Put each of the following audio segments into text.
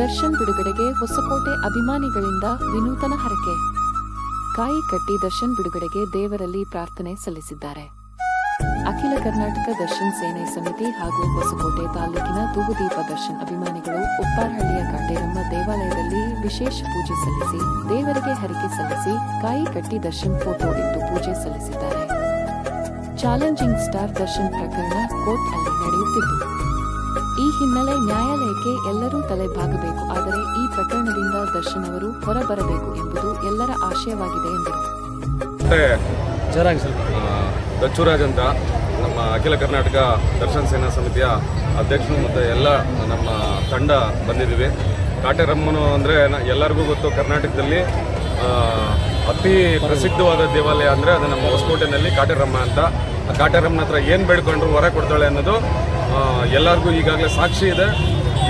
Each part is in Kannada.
ದರ್ಶನ್ ಬಿಡುಗಡೆಗೆ ಹೊಸಕೋಟೆ ಅಭಿಮಾನಿಗಳಿಂದ ವಿನೂತನ ಹರಕೆ. ಕಾಯಿ ಕಟ್ಟಿ ದರ್ಶನ್ ಬಿಡುಗಡೆಗೆ ದೇವರಲ್ಲಿ ಪ್ರಾರ್ಥನೆ ಸಲ್ಲಿಸಿದ್ದಾರೆ. ಅಖಿಲ ಕರ್ನಾಟಕ ದರ್ಶನ್ ಸೇನೆ ಸಮಿತಿ ಹಾಗೂ ಹೊಸಕೋಟೆ ತಾಲೂಕಿನ ತೂಗುದೀಪ ದರ್ಶನ್ ಅಭಿಮಾನಿಗಳು ಉಪ್ಪಾರಹಳ್ಳಿಯ ಕಾಟೇರಮ್ಮ ದೇವಾಲಯದಲ್ಲಿ ವಿಶೇಷ ಪೂಜೆ ಸಲ್ಲಿಸಿ, ದೇವರಿಗೆ ಹರಕೆ ಸಲ್ಲಿಸಿ ಕಾಯಿ ಕಟ್ಟಿ ದರ್ಶನ್ ಫೋಟೋ ಇಟ್ಟು ಪೂಜೆ ಸಲ್ಲಿಸಿದ್ದಾರೆ. ಚಾಲೆಂಜಿಂಗ್ ಸ್ಟಾರ್ ದರ್ಶನ್ ಪ್ರಕರಣ ಕೋರ್ಟ್ ಅಲ್ಲಿ ನಡೆಯುತ್ತಿದ್ದು. ಈ ಹಿನ್ನೆಲೆ ನ್ಯಾಯಾಲಯಕ್ಕೆ ಎಲ್ಲರೂ ತಲೆ ಬಾಗಬೇಕು ಆದರೆ ಈ ಪ್ರಕರಣದಿಂದ ದರ್ಶನ್ ಅವರು ಹೊರಬರಬೇಕು ಎಂಬುದು ಎಲ್ಲರ ಆಶಯವಾಗಿದೆ ಎಂದರು. ದಚ್ಚುರಾಜ್ ಅಂತ ನಮ್ಮ ಅಖಿಲ ಕರ್ನಾಟಕ ದರ್ಶನ್ ಸೇನಾ ಸಮಿತಿಯ ಅಧ್ಯಕ್ಷರು ಮತ್ತು ಎಲ್ಲ ನಮ್ಮ ತಂಡ ಬಂದಿದ್ದೀವಿ. ಕಾಟೇರಮ್ಮನು ಅಂದರೆ ಎಲ್ಲರಿಗೂ ಗೊತ್ತು ಕರ್ನಾಟಕದಲ್ಲಿ ಅತಿ ಪ್ರಸಿದ್ಧವಾದ ದೇವಾಲಯ ಅಂದರೆ ಅದು ನಮ್ಮ ಹೊಸಕೋಟೆನಲ್ಲಿ ಕಾಟೇರಮ್ಮ ಅಂತ. ಆ ಕಾಟೇರಮ್ಮನ ಹತ್ರ ಏನು ಬೇಡ್ಕೊಂಡ್ರು ಹೊರ ಕೊಡ್ತಾಳೆ ಅನ್ನೋದು ಎಲ್ಲರಿಗೂ ಈಗಾಗಲೇ ಸಾಕ್ಷಿ ಇದೆ.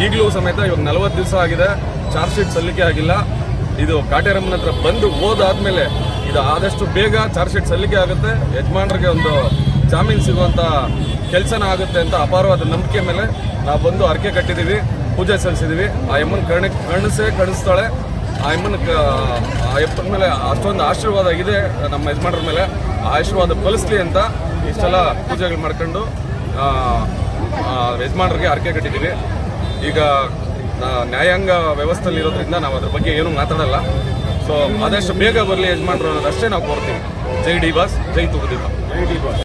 ಈಗಲೂ ಸಮೇತ ಇವಾಗ ನಲವತ್ತು ದಿವಸ ಆಗಿದೆ. ಚಾರ್ಜ್ ಶೀಟ್ ಸಲ್ಲಿಕೆ ಆಗಿಲ್ಲ. ಇದು ಕಾಟೇರಮ್ಮನ ಹತ್ರ ಬಂದು ಹೋದಾದ್ಮೇಲೆ ಇದು ಆದಷ್ಟು ಬೇಗ ಚಾರ್ಜ್ ಶೀಟ್ ಸಲ್ಲಿಕೆ ಆಗುತ್ತೆ. ಯಜಮಾನರಿಗೆ ಒಂದು ಜಾಮೀನು ಸಿಗುವಂಥ ಕೆಲಸನ ಆಗುತ್ತೆ ಅಂತ ಅಪಾರವಾದ ನಂಬಿಕೆ ಮೇಲೆ ನಾವು ಬಂದು ಅರ್ಕೆ ಕಟ್ಟಿದ್ದೀವಿ ಪೂಜೆ ಸಲ್ಲಿಸಿದ್ದೀವಿ ಆ ಯಮ್ಮನ ಕರ್ಣ ಕಣಿಸೇ ಕಣಿಸ್ತಾಳೆ ಆ ಯಮ್ಮನ ಆ ಯಪ್ಪನ ಮೇಲೆ ಅಷ್ಟೊಂದು ಆಶೀರ್ವಾದ ಇದೆ ನಮ್ಮ ಯಜಮಾನರ ಮೇಲೆ. ಆ ಆಶೀರ್ವಾದ ಫಲಿಸ್ಲಿ ಅಂತ ಇಷ್ಟೆಲ್ಲ ಪೂಜೆಗಳು ಮಾಡ್ಕೊಂಡು ಯಜಮಾನರಿಗೆ ಹರಕೆ ಕಟ್ಟಿದ್ದೀವಿ. ಈಗ ನ್ಯಾಯಾಂಗ ವ್ಯವಸ್ಥೆಯಲ್ಲಿ ಇರೋದ್ರಿಂದ ನಾವು ಅದ್ರ ಬಗ್ಗೆ ಏನು ಮಾತಾಡಲ್ಲ. ಸೊ ಆದಷ್ಟು ಬೇಗ ಬರಲಿ ಯಜಮಾನರು ಅನ್ನೋದಷ್ಟೇ ನಾವು ಕೋರ್ತೀವಿ. ಜೈ ಡಿ ಬಾಸ್, ಜೈ ತುಗುದೀಪ ಜೈ ಡಿ ಬಾಸ್.